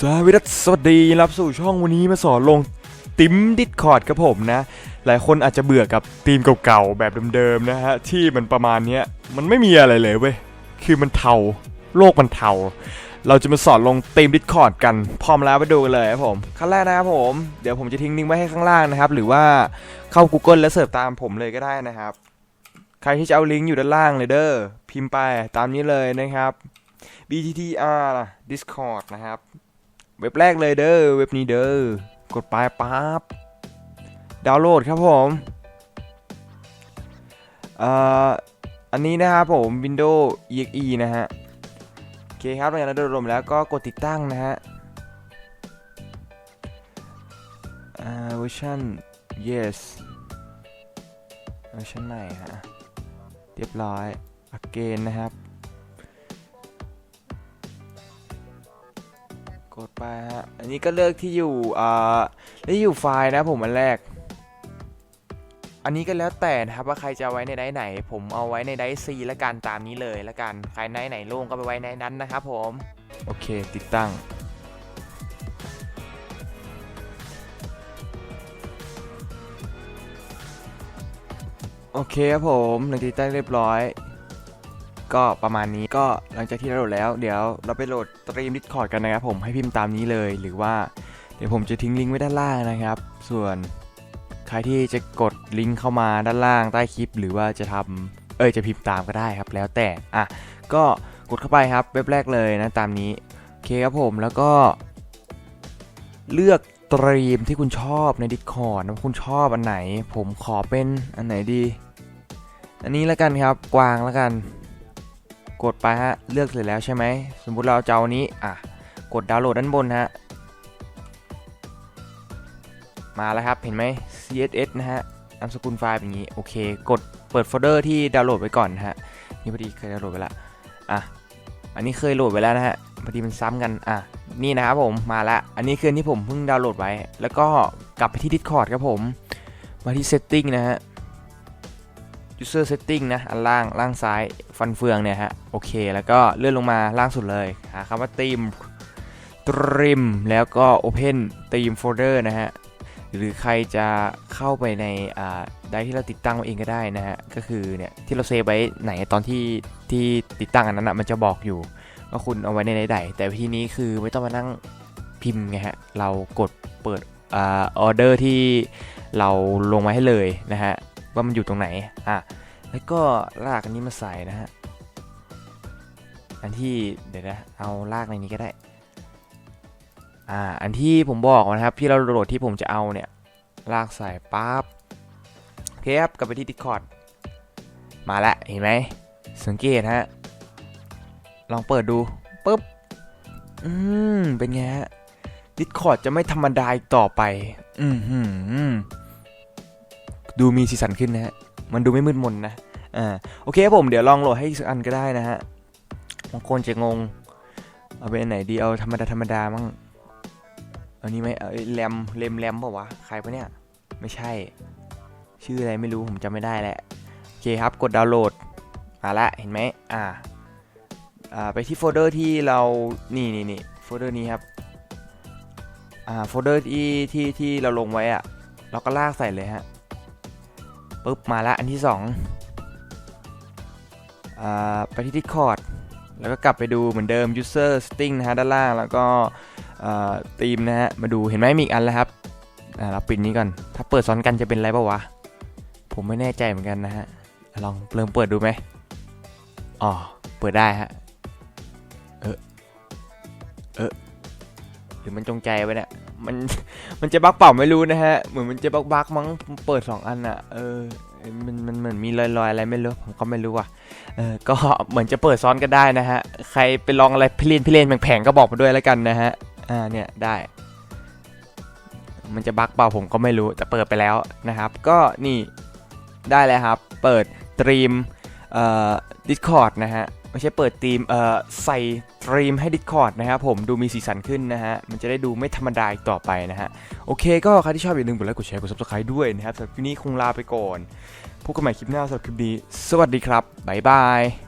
สวัสดีสวัสดีรับสู่ช่องวันนี้มาสอนลงติมดิสคอร์ดครับผมนะ หลายคนอาจจะเบื่อกับธีมเก่าๆแบบเดิมๆนะฮะ ที่มันประมาณนี้มันไม่มีอะไรเลยเว้ย คือมันเทา โลกมันเทา เราจะมาสอนลงธีมดิสคอร์ดกัน พร้อมแล้วไปดูกันเลยครับผม ขั้นแรกนะครับผม เดี๋ยวผมจะทิ้งลิงก์ไว้ให้ข้างล่างนะครับ หรือว่าเข้า Google แล้วเสิร์ชตามผมเลยก็ได้นะครับ ใครที่จะเอาลิงก์อยู่ด้านล่างเลยเด้อ พิมพ์ไปตามนี้เลยนะครับ BTTR Discord นะครับ เว็บแรกเลยเด้อเว็บนี้เด้อกดไปปั๊บดาวน์โหลดครับผมอ่ออันนี้นะครับผม Windows EXE นะฮะโอเคครับหลังจากนั้นโดยรวมแล้วก็กดติดตั้งนะฮะเวอร์ชัน yes เวอร์ชันใหม่ฮะเรียบร้อย again นะครับ กดไปฮะ อันนี้ก็เลือกที่อยู่อ่าที่อยู่ไฟล์นะผมอันแรก อันนี้ก็แล้วแต่นะครับว่าใครจะไว้ในไดไหน ผมเอาไว้ในไดซีละกันตามนี้เลยละกัน ใครไดไหนโล่งก็ไปไว้ในนั้นนะครับผม โอเคติดตั้งโอเคครับผมหลังจากติดตั้งเรียบร้อย ก็ประมาณนี้ก็หลังจากที่เราโหลดแล้ว เดี๋ยวเราไปโหลดสตรีม Discord กันนะครับผมให้พิมพ์ตามนี้เลย หรือว่าเดี๋ยวผมจะทิ้งลิงก์ไว้ด้านล่างนะครับ ส่วนใครที่จะกดลิงก์เข้ามาด้านล่างใต้คลิป หรือว่าจะทำเอ้ยจะพิมพ์ตามก็ได้ครับแล้วแต่อะก็กดเข้าไปครับเว็บแรกเลยนะตามนี้โอเคครับผมแล้วก็ เลือกตรีมที่คุณชอบใน Discord นะว่าคุณชอบอันไหน ผมขอเป็นอันไหนดี อันนี้แล้วกันครับกวางแล้วกัน กดไปฮะเลือกเสร็จแล้วใช่ไหมสมมุติเราจะเอานนี้อะกดดาวน์โหลดด้านบนฮะมาแล้วครับเห็นไหม CSS นะฮะนามสกุลไฟล์เป็นอย่างนี้โอเค กดเปิดโฟลเดอร์ที่ดาวน์โหลดไว้ก่อนนะฮะนี่พอดีเคยดาวน์โหลดไปละอะอันนี้เคยโหลดไว้แล้วนะฮะพอดีมันซ้ำกันอะนี่นะครับผมมาละอันนี้คืออนที่ผมเพิ่งดาวน์โหลดไว้ แล้วก็กลับไปที่ Discord ครับผมมาที่ Setting นะฮะ user setting นะ อันล่างล่างซ้ายฟันเฟืองเนี่ยฮะ โอเค แล้วก็เลื่อนลงมาล่างสุดเลย หาคำว่า theme trim แล้วก็ open theme folder นะฮะ หรือใครจะเข้าไปในอ่าได้ที่เราติดตั้งไว้เองก็ได้นะฮะ ก็คือเนี่ยที่เราเซฟไว้ไหนตอนที่ที่ติดตั้งอันนั้นนะมันจะบอกอยู่ว่าคุณเอาไว้ในไหนแต่วิธีนี้คือไม่ต้องมานั่งพิมพ์ไงฮะ เรากดเปิดอ่าออเดอร์ที่เราลงมาให้เลยนะฮะ ว่ามันอยู่ตรงไหนอะแล้วก็ลากอันนี้มาใส่นะฮะอันที่เดี๋ยวนะเอาลากในนี้ก็ได้อ่าอันที่ผมบอกนะครับที่เราโหลดที่ผมจะเอาเนี่ยลากใส่ปั๊บโอเคครับกลับไปที่ Discord มาแล้วเห็นไหมสังเกตฮะลองเปิดดูปุ๊บอืมเป็นไงฮะ Discord จะไม่ธรรมดาอีกต่อไป อืมหืม ดูมีสีสันขึ้นนะฮะ มันดูไม่มืดมนนะ อ่า โอเคครับผม เดี๋ยวลองโหลดให้อีกสักอันก็ได้นะฮะ บางคนจะงง เอาเป็นไหนดี เอาธรรมดาธรรมดามั้งอานี้ไหมเอาไอ้แรมเลมแรมเปล่าวะ ใครปะเนี่ย ไม่ใช่ ชื่ออะไรไม่รู้ ผมจำไม่ได้แหละ โอเคครับ กดดาวน์โหลด มาละ เห็นไหมอ่า อ่า ไปที่โฟลเดอร์ที่เรา นี่นี่นี่โฟลเดอร์นี้ครับ อ่า โฟลเดอร์ที่ที่ที่เราลงไว้อะเราก็ลากใส่เลยฮะ ปุ๊บมาละอันที่2อ่าไปที่ Discord แล้วก็กลับไปดูเหมือนเดิม user setting นะฮะด้านล่างแล้วก็ธีมนะฮะมาดูเห็นไหมมีอีกอันแล้วครับเราปิดนี้ก่อนถ้าเปิดซ้อนกันจะเป็นอะไรปะวะ ผมไม่แน่ใจเหมือนกันนะฮะลองเริ่มเปิดดูไหมอ๋อเปิดได้ฮะเออเออหรือมันจงใจไว้เนี่ย มันมันจะบักเปล่าไม่รู้นะฮะ เหมือนมันจะบักบักมั้งเปิด 2 อันอะเออมันมันเหมือนมีรอยๆอะไรไม่รู้ผมก็ไม่รู้ว่ะเออก็เหมือนจะเปิดซ้อนก็ได้นะฮะ ใครไปลองอะไรพิเรนพิเรนแผงๆก็บอกมาด้วยแล้วกันนะฮะอ่าเนี่ยได้ มันจะบักเปล่าผมก็ไม่รู้แต่เปิดไปแล้วนะครับ ก็นี่ได้แล้วครับ เปิดตรีมเอ่อ Discord นะฮะ ไม่ใช่เปิดธีมเอ่อใส่ตรีมให้ Discord นะครับผมดูมีสีสันขึ้นนะฮะ มันจะได้ดูไม่ธรรมดาอีกต่อไปนะฮะ โอเคก็ใครที่ชอบอย่าลืมกดไลค์กดแชร์กด subscribe ด้วยนะครับสำหรับคลิปนี้คงลาไปก่อนพบกันใหม่คลิปหน้าสำหรับคลิปนี้ สวัสดีครับบ๊ายบาย